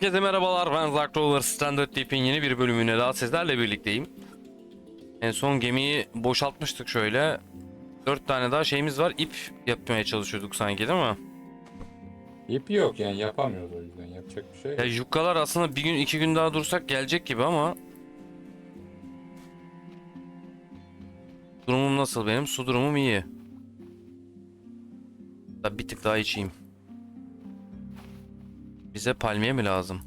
Herkese merhabalar ben Zack Roller Standard Deep'in yeni bir bölümüne daha sizlerle birlikteyim. En son gemiyi boşaltmıştık şöyle. 4 tane daha şeyimiz var. İp yapmaya çalışıyorduk sanki değil mi? İp yok yani yapamıyoruz o yüzden yapacak bir şey yok. Ya yukkalar aslında bir gün iki gün daha dursak gelecek gibi ama Durumum nasıl benim? Su durumum iyi. Da bir tık daha içeyim. Bize palmiye mi lazım?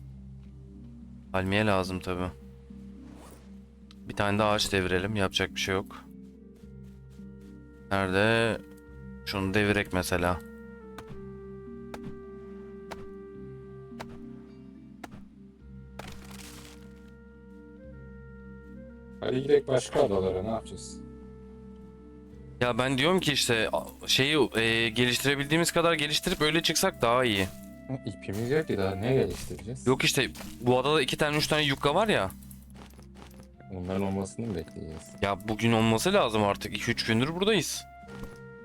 Palmiye lazım tabi. Bir tane daha ağaç devirelim. Yapacak bir şey yok. Nerede? Şunu devirek mesela. Hadi gidelim başka adalara ne yapacağız? Ya ben diyorum ki işte şeyi e, geliştirebildiğimiz kadar geliştirip öyle çıksak daha iyi. İpimiz yok ki daha ne geliştireceğiz? Yok işte bu adada iki tane üç tane yukka var ya. Onların olmasını mı bekleyeceğiz? Ya bugün olması lazım artık. 2-3 gündür buradayız.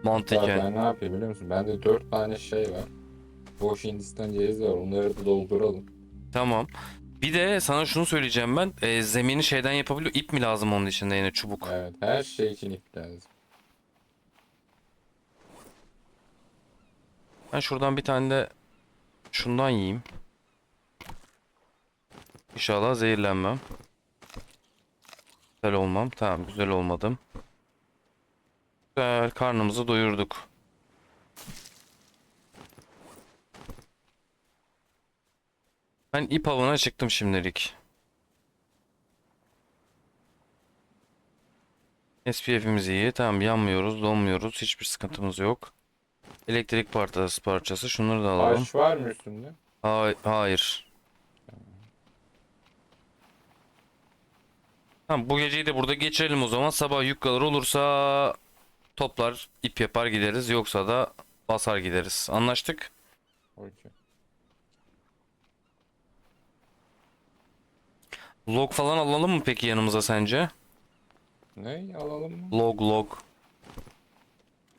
Mantıken. Ben ne yapayım biliyor musun? Bende 4 tane şey var. Boş Hindistan cevizi var. Onları da dolduralım. Tamam. Bir de sana şunu söyleyeceğim ben. E, zemini şeyden yapabiliyor. İp mi lazım onun içinde yine çubuk? Evet her şey için ip lazım. Ben şuradan bir tane de şundan yiyeyim. İnşallah zehirlenmem. Güzel olmam. Tamam güzel olmadım. Güzel karnımızı doyurduk. Ben ip avına çıktım şimdilik. SPF'imiz iyi. Tamam yanmıyoruz, donmuyoruz. Hiçbir sıkıntımız yok. Elektrik parçası parçası. Şunları da alalım. Taş var mı üstünde? Hay- hayır. Tamam bu geceyi de burada geçirelim o zaman. Sabah yükkalar olursa toplar, ip yapar gideriz. Yoksa da basar gideriz. Anlaştık. Okey. Log falan alalım mı peki yanımıza sence? Ne alalım mı? Log log.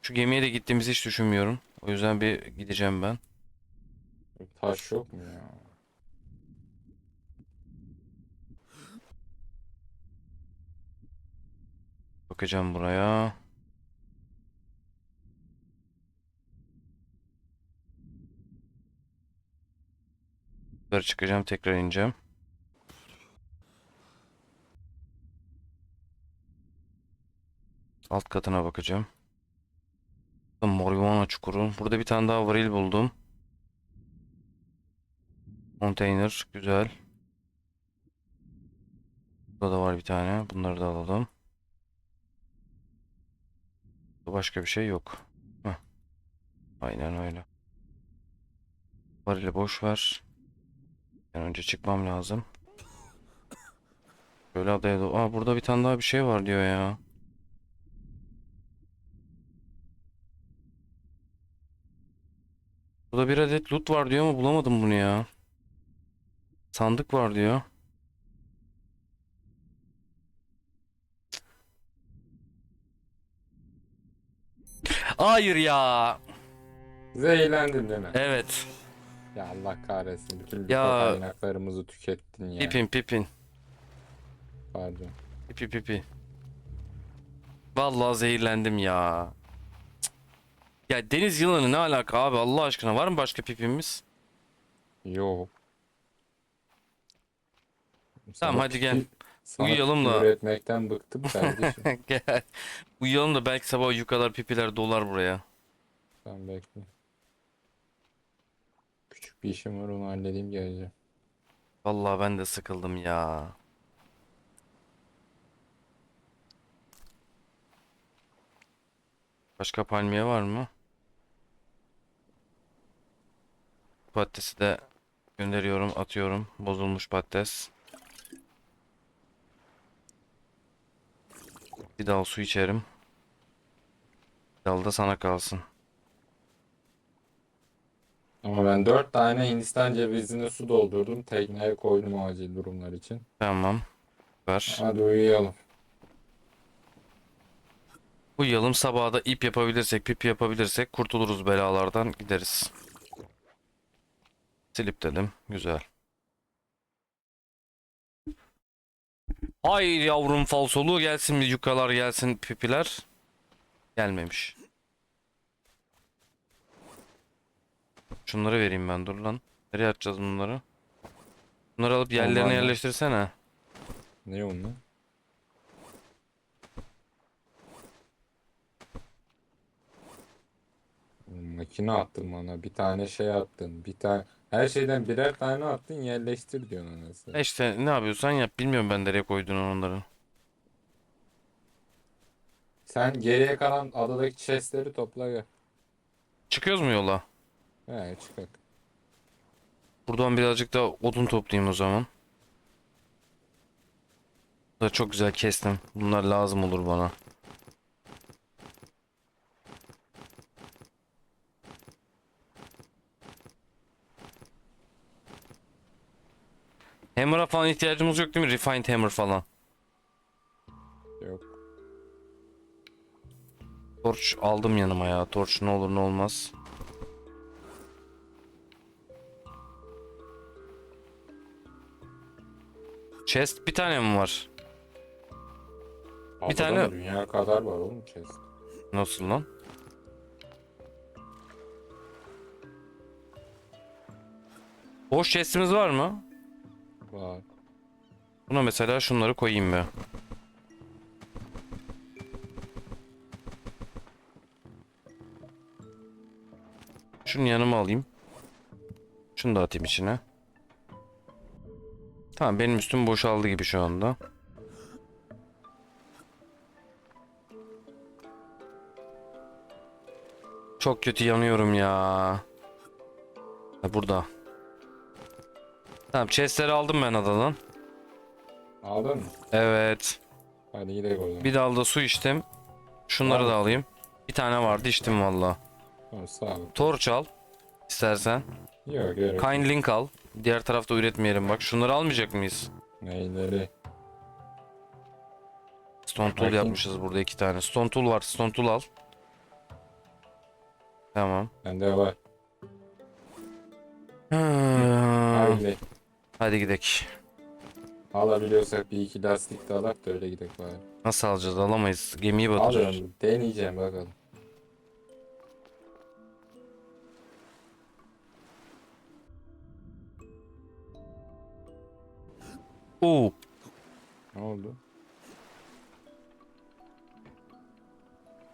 Şu gemiye de gittiğimizi hiç düşünmüyorum. O yüzden bir gideceğim ben. Taş yok mu ya? Bakacağım buraya. Yukarı çıkacağım tekrar ineceğim. Alt katına bakacağım. Burada Marihuana çukuru. Burada bir tane daha varil buldum. Konteyner güzel. Burada da var bir tane. Bunları da alalım. Başka bir şey yok. Heh. Aynen öyle. Varili boş ver. Ben önce çıkmam lazım. Böyle adaya doğru. Aa burada bir tane daha bir şey var diyor ya. Burada bir adet loot var diyor ama bulamadım bunu ya. Sandık var diyor. Hayır ya. Zehirlendin değil mi? Evet. Ya Allah kahretsin. Bütün Ya- ya... kaynaklarımızı tükettin ya. Pipin pipin. Pardon. Pipi pipi. Vallahi zehirlendim ya. Ya deniz yılanı ne alaka abi Allah aşkına var mı başka pipimiz? Yok. Tamam, Sana hadi gel. sana Uyuyalım pipi da. Üretmekten bıktım kardeşim. Gel. Uyuyalım da belki sabah yukarılar pipiler dolar buraya. Tamam bekle. Küçük bir işim var onu halledeyim geleceğim. Vallahi ben de sıkıldım ya. Başka palmiye var mı? Patatesi de gönderiyorum, atıyorum. Bozulmuş patates. Bir dal su içerim. Bir dal da sana kalsın. Ama ben dört tane Hindistan cevizine su doldurdum. Tekneye koydum acil durumlar için. Tamam. Ver. Hadi uyuyalım. Uyuyalım sabaha da ip yapabilirsek, pipi yapabilirsek kurtuluruz belalardan gideriz. Silip dedim. Güzel. Hayır yavrum falsolu gelsin bir yukalar gelsin pipiler. Gelmemiş. Şunları vereyim ben dur lan. Nereye atacağız bunları? Bunları alıp yerlerine Vallahi. yerleştirsene. Ne onlar? Makine attın bana. Bir tane şey attın. Bir tane her şeyden birer tane attın yerleştir diyorsun anasını. E işte ne yapıyorsan yap. Bilmiyorum ben nereye koyduğunu onları. Sen geriye kalan adadaki chestleri topla gel. Çıkıyoruz mu yola? He çıkak. Buradan birazcık da odun toplayayım o zaman. Da çok güzel kestim. Bunlar lazım olur bana. Hammer'a falan ihtiyacımız yok değil mi? Refined hammer falan. Yok. Torch aldım yanıma ya. Torch ne olur ne olmaz. Chest bir tane mi var? Adada tane- dünya kadar var oğlum chest. Nasıl lan? Boş chestimiz var mı? Var. Buna mesela şunları koyayım be. Şunu yanıma alayım. Şunu da atayım içine. Tamam benim üstüm boşaldı gibi şu anda. Çok kötü yanıyorum ya. Ha, burada. Tamam chestleri aldım ben adadan. Aldın mı? Evet. Hadi gidelim o zaman. Bir dalda su içtim. Şunları da Al. alayım. Bir tane vardı içtim valla. Tamam, sağ ol. Torch al. istersen. Yok gerek. yok. Kind link al. Diğer tarafta üretmeyelim bak. Şunları almayacak mıyız? Neyleri? Stone tool Bakayım. yapmışız burada iki tane. Stone tool var. Stone tool al. Tamam. Bende var. Hmm. Hadi Hadi gidelim. alabiliyorsak bir iki lastik de alak da öyle gidelim bari. Nasıl alacağız? Alamayız. Gemiyi batırır. Alıyorum. Deneyeceğim bakalım. Oo. Ne oldu?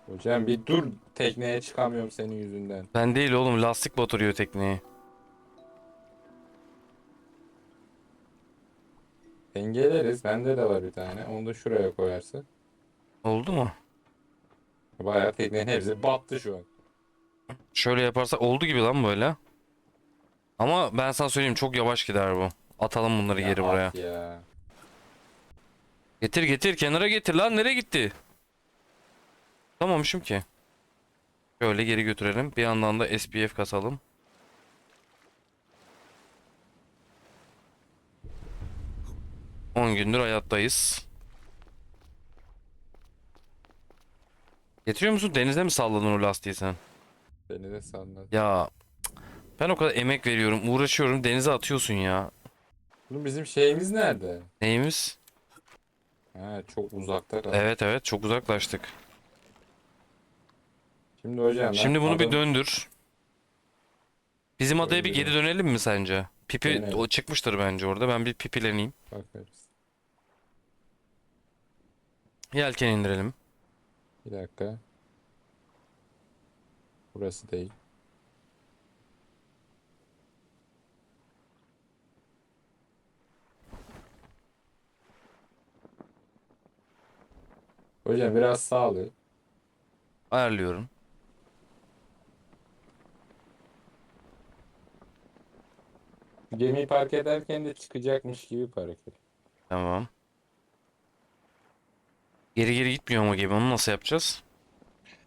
Hocam bir dur tekneye çıkamıyorum senin yüzünden. Ben değil oğlum. Lastik batırıyor tekneyi. Dengeleriz. Bende de var bir tane. Onu da şuraya koyarsak. Oldu mu? Bayağı teknenin hepsi battı şu an. Şöyle yaparsak oldu gibi lan böyle. Ama ben sana söyleyeyim çok yavaş gider bu. Atalım bunları Ya geri buraya. at Ya. Getir getir kenara getir lan nereye gitti? Tutamamışım ki. Şöyle geri götürelim. Bir yandan da SPF kasalım. On gündür hayattayız. Getiriyor musun? Denize mi salladın o lastiği sen? Beni de salladı. Ya ben o kadar emek veriyorum, uğraşıyorum. Denize atıyorsun ya. Oğlum bizim şeyimiz nerede? Neyimiz? Ha çok uzakta kaldı. Evet evet çok uzaklaştık. Şimdi hocam Şimdi bunu bir adam- döndür. Bizim adaya bir geri dönelim mi sence? Pipi o çıkmıştır bence orada. Ben bir pipileneyim. Bakarız. Yelken indirelim. Bir dakika. Burası değil. Hocam biraz sağlı. Ayarlıyorum. Gemiyi park ederken de çıkacakmış gibi park et. Tamam. Geri geri gitmiyor ama gemi. Onu nasıl yapacağız?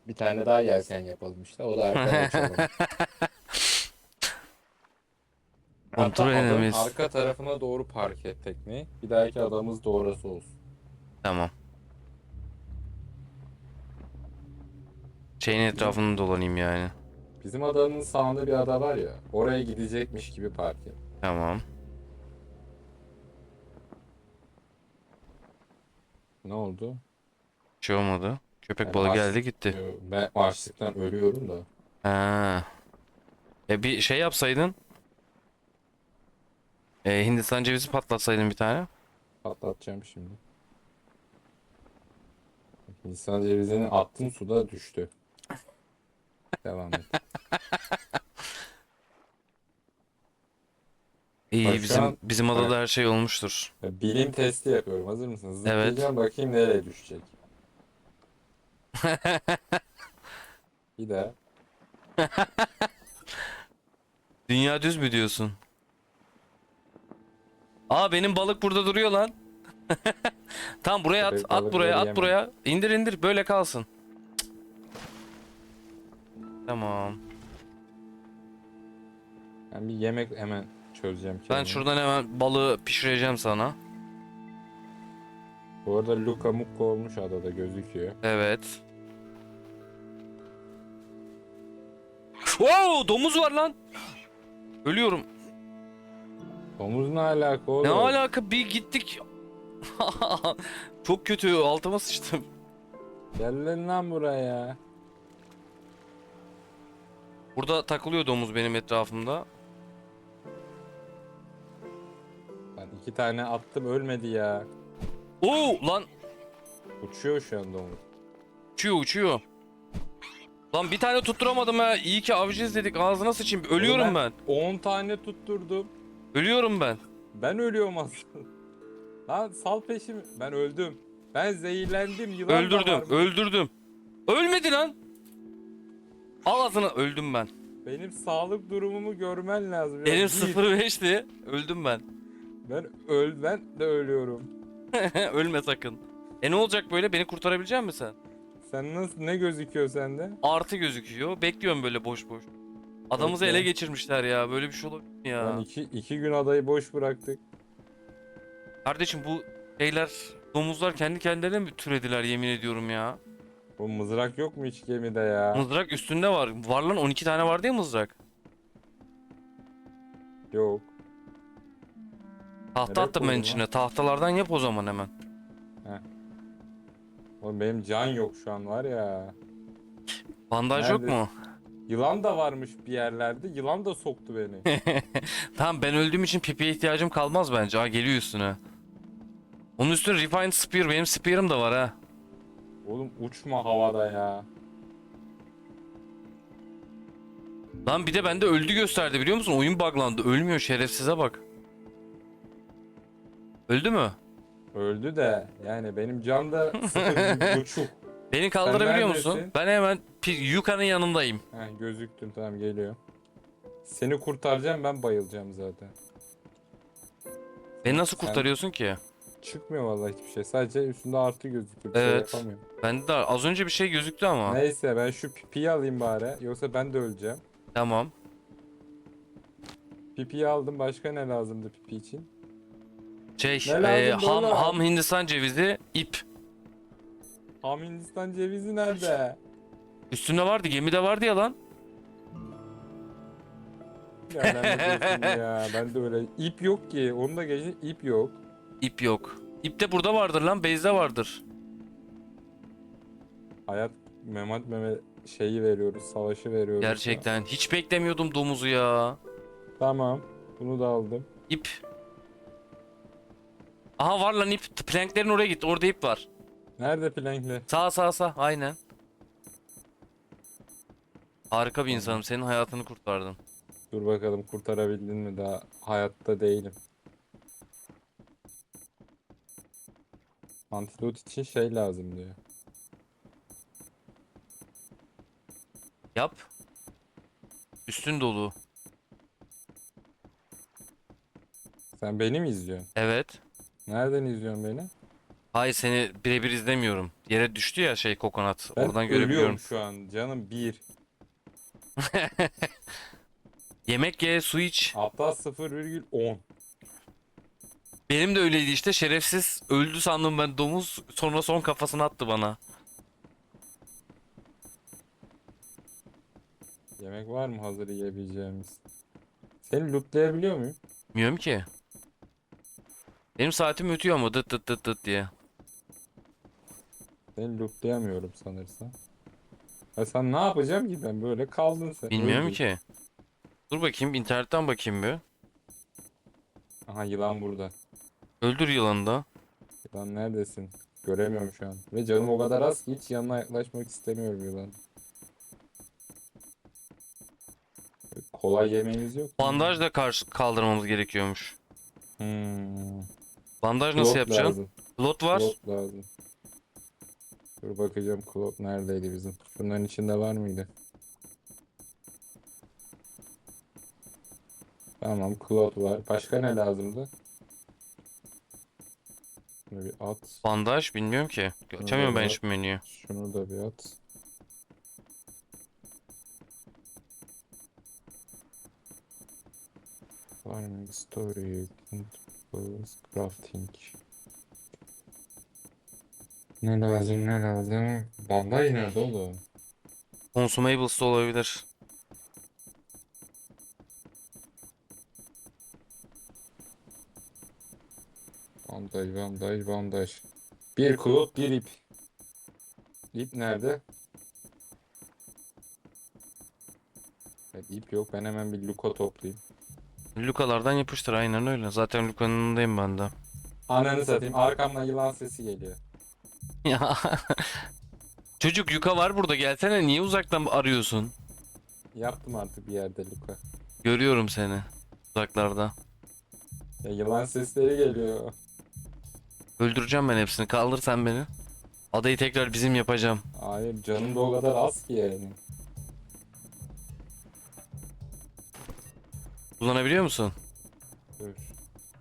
Bir tane daha yelken yapalım işte. O da arkaya açalım. Hatta Kontrol edemeyiz. arka tarafına doğru park et tekneyi. Bir dahaki adamız da orası olsun. Tamam. Şeyin etrafını dolanayım yani. Bizim adanın sağında bir ada var ya. Oraya gidecekmiş gibi park et. Tamam. Ne oldu? Şey olmadı. Köpek Yani balığı geldi gitti. Ben açlıktan ölüyorum da. Ha. E bir şey yapsaydın. E, Hindistan cevizi patlatsaydın bir tane. Patlatacağım şimdi. Hindistan cevizini attım suda düştü. Devam et. İyi Bak bizim bizim adada her şey olmuştur. Bilim testi yapıyorum. Hazır mısınız? Evet. Bakayım nereye düşecek. Bir daha. Dünya düz mü diyorsun? Aa benim balık burada duruyor lan. Tamam buraya at, at buraya, at buraya. İndir indir böyle kalsın. Cık. Tamam. Ben bir yemek hemen çözeceğim Ben şuradan hemen balığı pişireceğim sana. Bu arada Luka Mukko olmuş adada gözüküyor. Evet. Wow, domuz var lan. Ölüyorum. Domuz ne alaka oğlum? Ne alaka bir gittik. Çok kötü altıma sıçtım. Gel lan lan buraya. Burada takılıyor domuz benim etrafımda. Ben iki tane attım ölmedi ya. Oo lan Uçuyor şu an domuz. uçuyor uçuyor. Lan bir tane tutturamadım ha. İyi ki avcıyız dedik. Ağzına sıçayım. Ölüyorum ben. 10 tane tutturdum. Ölüyorum ben. Ben ölüyorum aslında. Lan sal peşimi. Ben öldüm. Ben zehirlendim. Yılan da Öldürdüm. Öldürdüm. Ölmedi lan. Al ağzına öldüm ben. Benim sağlık durumumu görmen lazım. ya. Elim Bir, 0.5'ti. Öldüm ben. Ben öl ben de ölüyorum. Ölme sakın. E ne olacak böyle? Beni kurtarabilecek misin sen? Sen nasıl ne gözüküyor sende? Artı gözüküyor. Bekliyorum böyle boş boş. Adamızı Bekle. ele geçirmişler ya. Böyle bir şey olabilir mi ya? Ben iki, iki gün adayı boş bıraktık. Kardeşim bu şeyler domuzlar kendi kendilerine mi türediler yemin ediyorum ya. Bu mızrak yok mu hiç gemide ya? Mızrak üstünde var. Var lan 12 tane vardı ya mızrak. Yok. Tahta Nereye attım ben koydun içine. lan? Tahtalardan yap o zaman hemen. Oğlum benim can yok şu an var ya. Bandaj yok Neredesin? mu? Yılan da varmış bir yerlerde. Yılan da soktu beni. Tamam ben öldüğüm için pipiye ihtiyacım kalmaz bence. Aa geliyor üstüne. Onun üstüne Refined Spear. Benim Spear'ım da var ha. Oğlum uçma havada ya. Lan bir de bende öldü gösterdi biliyor musun? Oyun buglandı. Ölmüyor şerefsize bak. Öldü mü? Öldü de yani benim can da sıfır buçuk. Beni kaldırabiliyor musun? neredesin? Ben hemen Pi- Yuka'nın yanındayım. Heh, gözüktün tamam geliyor. Seni kurtaracağım ben bayılacağım zaten. Beni nasıl Sen- kurtarıyorsun ki? Çıkmıyor vallahi hiçbir şey. Sadece üstünde artı gözüküyor. Bir Evet. şey yapamıyorum. Bende de az önce bir şey gözüktü ama. Neyse ben şu pipiyi alayım bari. Yoksa ben de öleceğim. Tamam. Pipiyi aldım. Başka ne lazımdı pipi için? Şey, Ne lazım e, ham, ham Hindistan cevizi, ip. Ham Hindistan cevizi nerede? Üstünde vardı, gemide vardı ya lan. Ya ben de diyorsun ya. Ben de öyle. İp yok ki. Onu da geçin ip yok. İp yok. İp de burada vardır lan, base'de vardır. Hayat Mehmet Mehmet şeyi veriyoruz. Savaşı veriyoruz. Gerçekten. Hiç beklemiyordum domuzu ya. Tamam. Bunu da aldım. İp. Aha var lan ip. Planklerin oraya git. Orada ip var. Nerede plankler? Sağ sağ sağ. Aynen. Harika bir insanım. Senin hayatını kurtardım. Dur bakalım kurtarabildin mi? Daha hayatta değilim. Antidot için şey lazım diyor. Yap. Üstün dolu. Sen beni mi izliyorsun? Evet. Nereden izliyorsun beni? Hayır seni birebir izlemiyorum. Yere düştü ya şey kokonat. Ben Oradan görebiliyorum. şu an. Canım bir. Yemek ye, su iç. Hatta 0,10. Benim de öyleydi işte. Şerefsiz öldü sandım ben domuz. Sonra son kafasını attı bana. Yemek var mı hazır yiyebileceğimiz? Seni lootlayabiliyor muyum? Bilmiyorum ki. Benim saatim ötüyor mu dıt dıt dıt dıt diye. Seni lootlayamıyorum sanırsam. Ya sen ne yapacağım ki ben böyle kaldın sen. Bilmiyorum ki. Dur bakayım internetten bakayım bir. Aha yılan burada. Öldür yılanı da. Yılan neredesin? Göremiyorum şu an. Ve canım o kadar az ki hiç yanına yaklaşmak istemiyorum yılan. Kolay yemeğimiz yok. mu? Bandaj da karşı kaldırmamız gerekiyormuş. Hmm. Bandaj nasıl Klot yapacaksın? lazım. Lot var. Klot lazım. Dur bakacağım klot neredeydi bizim? Şunların içinde var mıydı? Tamam klot var. Başka ne lazımdı? Şunu bir at. Bandaj bilmiyorum ki. Açamıyorum ben hiçbir menüyü. Şunu da bir at. Farming, storage, controls, crafting. Ne lazım ne lazım? Bandaj nerede oğlum? Consumables da olabilir. Bandaj, bandaj, bandaj. Bir kulüp, bir ip. İp nerede? Evet, ip yok. Ben hemen bir luka toplayayım. Lukalardan yapıştır aynen öyle. Zaten Luka'nın yanındayım ben de. Ananı satayım. Arkamdan yılan sesi geliyor. Ya. Çocuk yuka var burada gelsene niye uzaktan arıyorsun? Yaptım artık bir yerde luka. Görüyorum seni uzaklarda. Ya yılan sesleri geliyor. Öldüreceğim ben hepsini. Kaldır sen beni. Adayı tekrar bizim yapacağım. Hayır canım da o kadar az ki yani. Kullanabiliyor musun? Dur.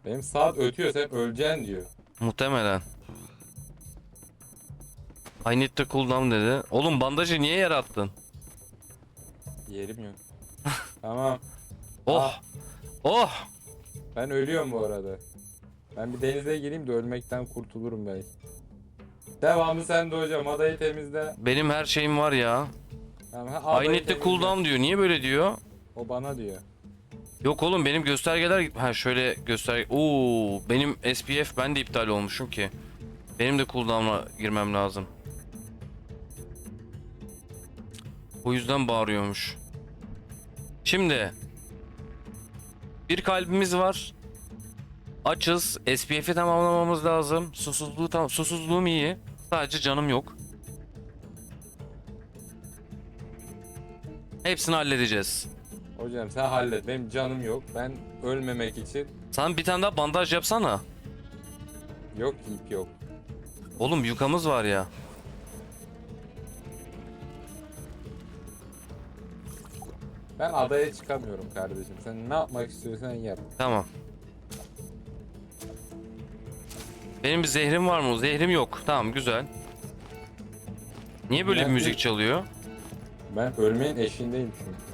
Benim saat ötüyor sen öleceksin diyor. Muhtemelen. I need to cool down dedi. Oğlum bandajı niye yere attın? Yerim yok. tamam. Oh. Ah. Oh. Ben ölüyorum bu arada. Ben bir denize gireyim de ölmekten kurtulurum belki. Devamlı sen de hocam adayı temizle. Benim her şeyim var ya. Tamam, ha, I need to cool down diyor. Niye böyle diyor? O bana diyor. Yok oğlum benim göstergeler ha şöyle göster. Oo benim SPF ben de iptal olmuşum ki. Benim de cooldown'a girmem lazım. O yüzden bağırıyormuş. Şimdi bir kalbimiz var. Açız. SPF'i tamamlamamız lazım. Susuzluğu tam susuzluğum iyi. Sadece canım yok. Hepsini halledeceğiz. Hocam sen hallet. Benim canım yok. Ben ölmemek için Sen bir tane daha bandaj yapsana. yok ip yok. Oğlum yukamız var ya. Ben adaya çıkamıyorum kardeşim. Sen ne yapmak istiyorsan yap. Tamam. Benim bir zehrim var mı? Zehrim yok. Tamam güzel. Niye böyle bir Ben- müzik çalıyor? Ben ölmeyin eşiğindeyim çünkü.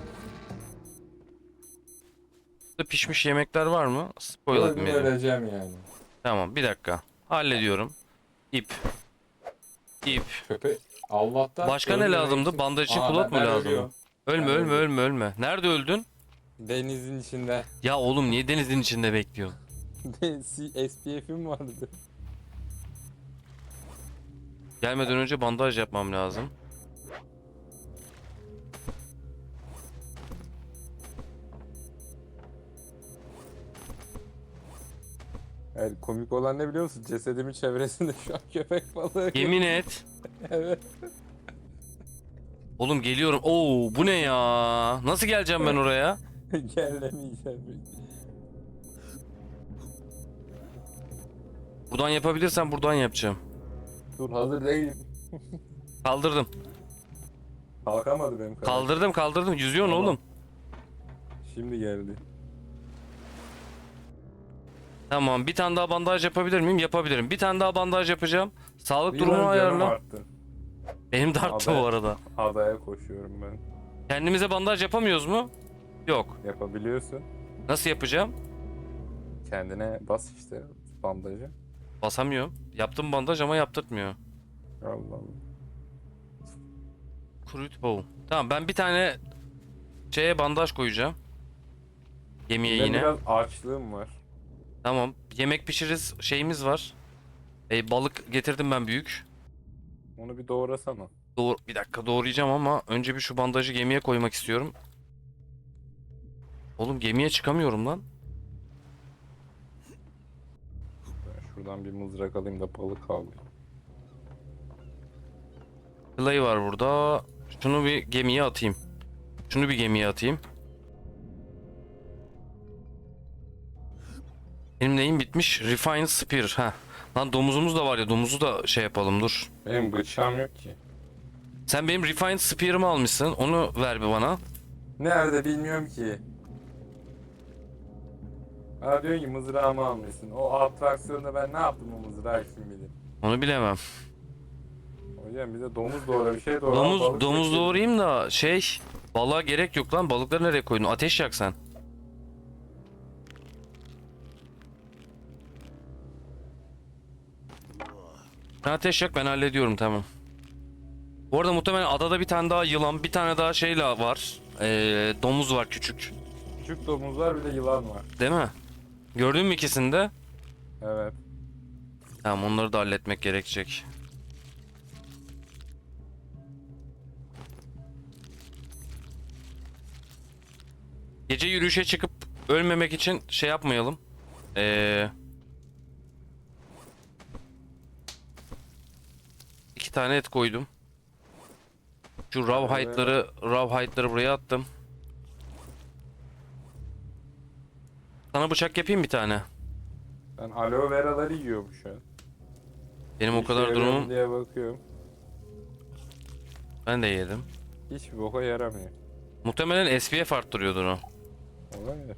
Burada pişmiş yemekler var mı? Spoil Öldüm etmeyelim. öleceğim yani. Tamam bir dakika. Hallediyorum. İp. İp. Köpek Allah'tan Başka ne lazımdı? Bandaj için mu ben lazımdı? Ölme ölme ölme ölme. Nerede öldün? Denizin içinde. Ya oğlum niye denizin içinde bekliyorsun? SPF'im vardı. Gelmeden önce bandaj yapmam lazım. Yani komik olan ne biliyor musun? Cesedimin çevresinde şu an köpek balığı. Yemin et. evet. Oğlum geliyorum. Oo bu ne ya? Nasıl geleceğim ben oraya? Gellemeyeceğim. Buradan yapabilirsem buradan yapacağım. Dur hazır değilim. Kaldırdım. Kalkamadı benim kadar. Kaldırdım kaldırdım. Yüzüyorsun Tamam. oğlum. Şimdi geldi. Tamam bir tane daha bandaj yapabilir miyim? Yapabilirim. Bir tane daha bandaj yapacağım. Sağlık Bir durumu lan canım ayarla. arttı. Benim de arttı Haber. bu arada. Adaya koşuyorum ben. Kendimize bandaj yapamıyoruz mu? Yok. Yapabiliyorsun. Nasıl yapacağım? Kendine bas işte bandajı. Basamıyorum. Yaptım bandaj ama yaptırtmıyor. Allah Allah. Crude bow. Tamam ben bir tane şeye bandaj koyacağım. Gemiye Benim yine. biraz açlığım var. Tamam. Yemek pişiririz şeyimiz var. E, balık getirdim ben büyük. Onu bir doğrasana. Doğru, bir dakika doğrayacağım ama önce bir şu bandajı gemiye koymak istiyorum. Oğlum gemiye çıkamıyorum lan. Ben şuradan bir mızrak alayım da balık alayım. Clay var burada. Şunu bir gemiye atayım. Şunu bir gemiye atayım. Benim neyim bitmiş? Refined Spear. Ha. Lan domuzumuz da var ya domuzu da şey yapalım dur. Benim bıçağım yok ki. Sen benim Refined Spear'ımı almışsın. Onu ver bir bana. Nerede bilmiyorum ki. Ha diyorsun ki mızrağımı almışsın. O atraksiyonda ben ne yaptım o mızrağı kim bilir. Onu bilemem. Hocam bize domuz doğra bir şey doğra. Domuz domuz doğrayayım da şey balığa gerek yok lan. Balıkları nereye koydun? Ateş yak sen. ateş yak ben hallediyorum tamam. Bu arada muhtemelen adada bir tane daha yılan, bir tane daha şeyle var. Ee, domuz var küçük. Küçük domuzlar bir de yılan var. Değil mi? Gördün mü ikisini de? Evet. Tamam onları da halletmek gerekecek. Gece yürüyüşe çıkıp ölmemek için şey yapmayalım. Ee, tane et koydum. Şu raw hide''ları raw hide'ları buraya attım. Sana bıçak yapayım bir tane. Ben aloe veraları yiyorum şu an. Benim o kadar mu durumum diye bakıyorum. ben de yedim. Hiçbir boka yaramıyor. Muhtemelen SPF arttırıyordur o. Olabilir.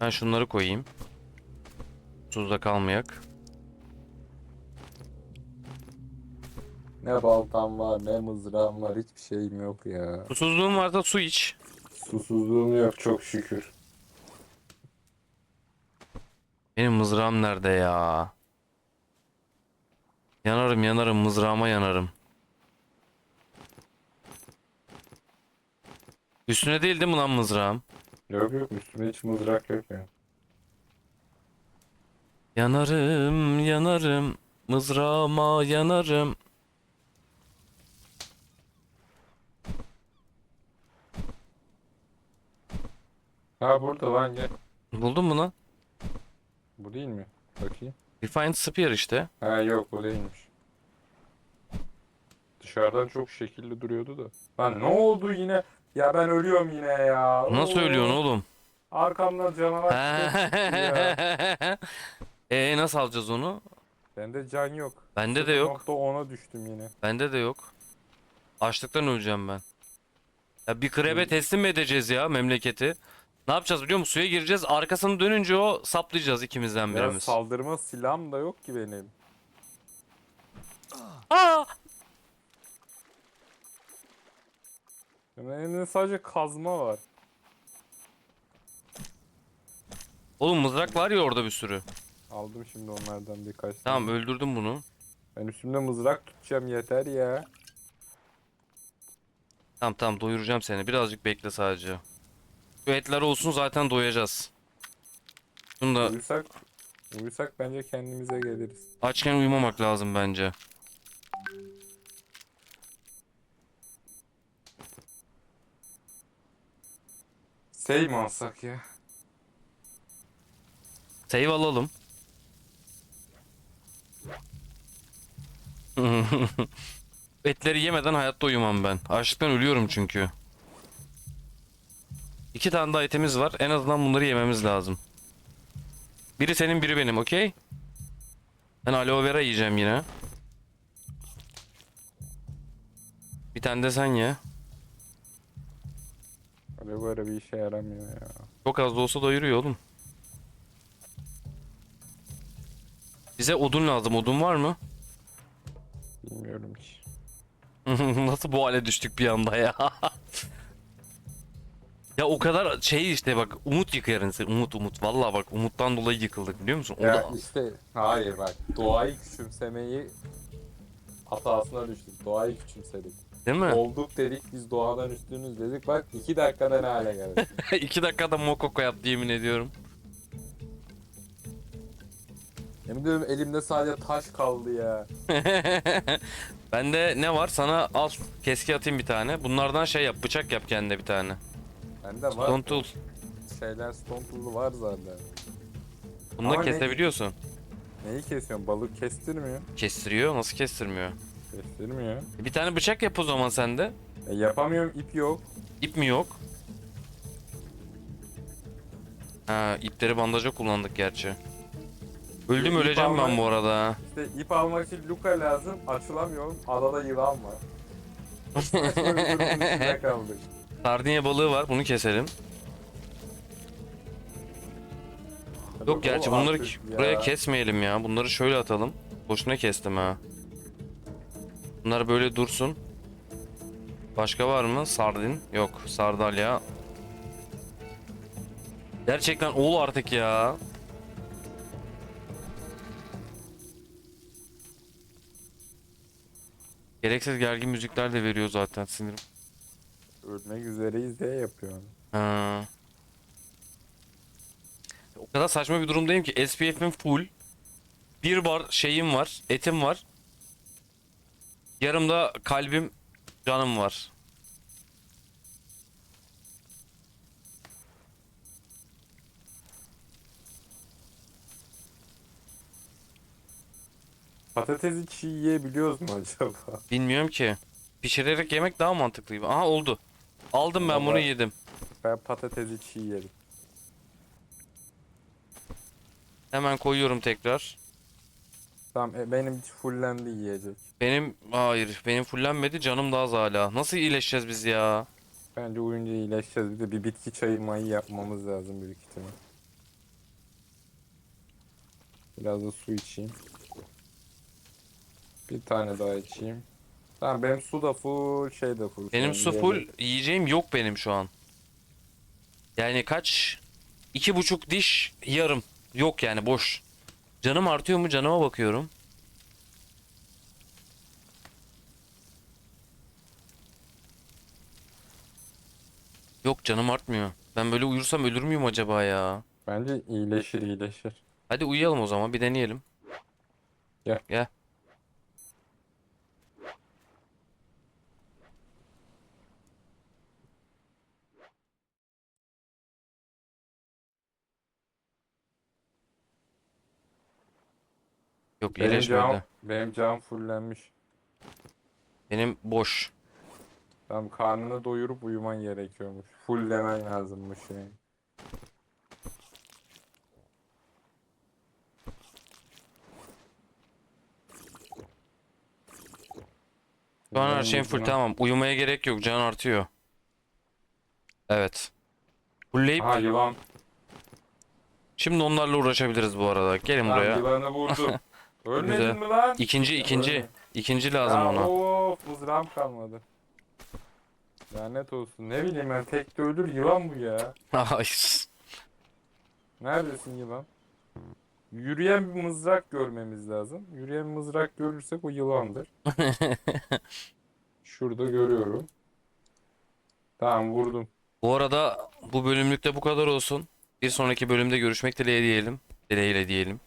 Ben şunları koyayım. Tuzda kalmayak. Ne baltam var ne mızrağım var hiçbir şeyim yok ya. Susuzluğun varsa su iç. Susuzluğum yok çok şükür. Benim mızrağım nerede ya? Yanarım yanarım mızrağıma yanarım. Üstüne değil değil mi lan mızrağım? Yok yok üstüme hiç mızrak yok ya. Yanarım yanarım mızrağıma yanarım. Ha burada lan gel. Buldun mu lan? Bu değil mi? Bakayım. Refined Spear işte. Ha yok o değilmiş. Dışarıdan çok şekilli duruyordu da. Lan ne oldu yine? Ya ben ölüyorum yine ya. Nasıl Oo. ölüyorsun oğlum? Arkamdan canavar çıktı ya. Eee nasıl alacağız onu? Bende can yok. Bende de yok. Nokta 10'a düştüm yine. Bende de yok. Açlıktan öleceğim ben. Ya bir krebe teslim mi edeceğiz ya memleketi? Ne yapacağız biliyor musun? Suya gireceğiz. Arkasını dönünce o saplayacağız ikimizden Ya birimiz. saldırma silahım da yok ki benim. Aa! Benim elimde sadece kazma var. Oğlum mızrak var ya orada bir sürü. Aldım şimdi onlardan birkaç tane. Tamam öldürdüm bunu. Ben üstümde mızrak tutacağım yeter ya. Tamam tamam doyuracağım seni. Birazcık bekle sadece. Şu etler olsun zaten doyacağız. Şunu da Uyusak, uyusak bence kendimize geliriz. açken uyumamak lazım bence. Sey mi alsak ya? Save alalım. Etleri yemeden hayatta uyumam ben. Açlıktan ölüyorum çünkü. İki tane daha etimiz var. En azından bunları yememiz lazım. Biri senin biri benim okey? Ben aloe vera yiyeceğim yine. Bir tane de sen ye. Öyle böyle bir işe yaramıyor ya. Çok az da olsa doyuruyor oğlum. Bize odun lazım. Odun var mı? Bilmiyorum ki. Nasıl bu hale düştük bir anda ya? ya o kadar şey işte bak umut yıkar insan. Umut umut. Vallahi bak umuttan dolayı yıkıldık biliyor musun? O Ya da- işte hayır bak doğayı küçümsemeyi hatasına düştük. Doğayı küçümsedik. Değil mi? Olduk dedik biz doğadan üstünüz dedik. Bak iki dakikada ne hale geldik. İki dakikada mokoko yaptı yemin ediyorum. Yemin ediyorum elimde sadece taş kaldı ya. Bende ne var? Sana al keski atayım bir tane. Bunlardan şey yap, bıçak yap kendine bir tane. Bende var. Stone tool. Şeyler stone tool'u var zaten. Bunu da Ama ne- kesebiliyorsun. Neyi kesiyorsun? Balık kestirmiyor. Kestiriyor, nasıl kestirmiyor? Kestirmiyor. Bir tane bıçak yap o zaman sende. E, yapamıyorum ip yok. İp mi yok? Ha, ipleri bandaja kullandık gerçi. Öldüm İp öleceğim ben almak- bu arada. İşte ip almak için luka lazım. Açılamıyorum. Adada yılan var. Saçma bir durumun içinde kaldık. Sardinya balığı var, bunu keselim. Yok gerçi bunları ya. buraya kesmeyelim ya. Bunları şöyle atalım. Boşuna kestim ha. Bunlar böyle dursun. Başka var mı? Sardin. Yok. Sardalya. Gerçekten ol artık ya. Gereksiz gergin müzikler de veriyor zaten sinirim. Ölmek üzereyiz diye yapıyor. Ha. O kadar saçma bir durumdayım ki SPF'im full. Bir bar şeyim var, etim var. Yarımda kalbim, canım var. Patatesi çiğ yiyebiliyoruz mu acaba? Bilmiyorum ki. Pişirerek yemek daha mantıklı gibi. Aha oldu. Aldım ben bunu Vallahi- yedim. Ben patatesi çiğ yerim. Hemen koyuyorum tekrar. Tamam e, benim fullendi yiyecek. Benim hayır, benim fullenmedi. Canım daha az hala. Nasıl iyileşeceğiz biz ya? Bence uyunca iyileşeceğiz. Bir de bir bitki çayı mayı yapmamız lazım büyük ihtimal. Biraz da su içeyim. Bir tane daha içeyim. Tamam benim su da full şey de full. Benim su full, yiyecek. yiyeceğim yok benim şu an. Yani kaç? İki buçuk diş yarım. Yok yani boş. Canım artıyor mu? Canıma bakıyorum. Yok canım artmıyor. Ben böyle uyursam ölür müyüm acaba ya? Bence iyileşir iyileşir. Hadi uyuyalım o zaman bir deneyelim. Gel. Gel. Yok Benim iyileşmedi. cam, benim cam fullenmiş. Benim boş. Tamam karnını doyurup uyuman gerekiyormuş. Fulllemen lazımmış yani. Şu an her şeyim full tamam. Uyumaya gerek yok. Can artıyor. Evet. Fullleyip Ha yılan. şimdi onlarla uğraşabiliriz bu arada. Gelin Tamam, buraya. yılanı vurdum. Ölmedin Güzel. mi lan? İkinci ikinci. Ölme. ikinci lazım Ya ona. Of mızrağım kalmadı. Lanet olsun. Ne bileyim ben tek de ölür yılan bu ya. Hayır. Neredesin yılan? Yürüyen bir mızrak görmemiz lazım. Yürüyen bir mızrak görürsek o yılandır. Şurada görüyorum. Tamam vurdum. Bu arada bu bölümlükte bu kadar olsun. Bir sonraki bölümde görüşmek dileğiyle diyelim. Dileğiyle diyelim.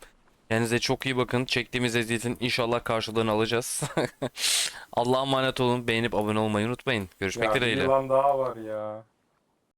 Kendinize çok iyi bakın. Çektiğimiz eziyetin inşallah karşılığını alacağız. Allah'a emanet olun. Beğenip abone olmayı unutmayın. Görüşmek Ya bir dileğiyle. yılan daha var ya.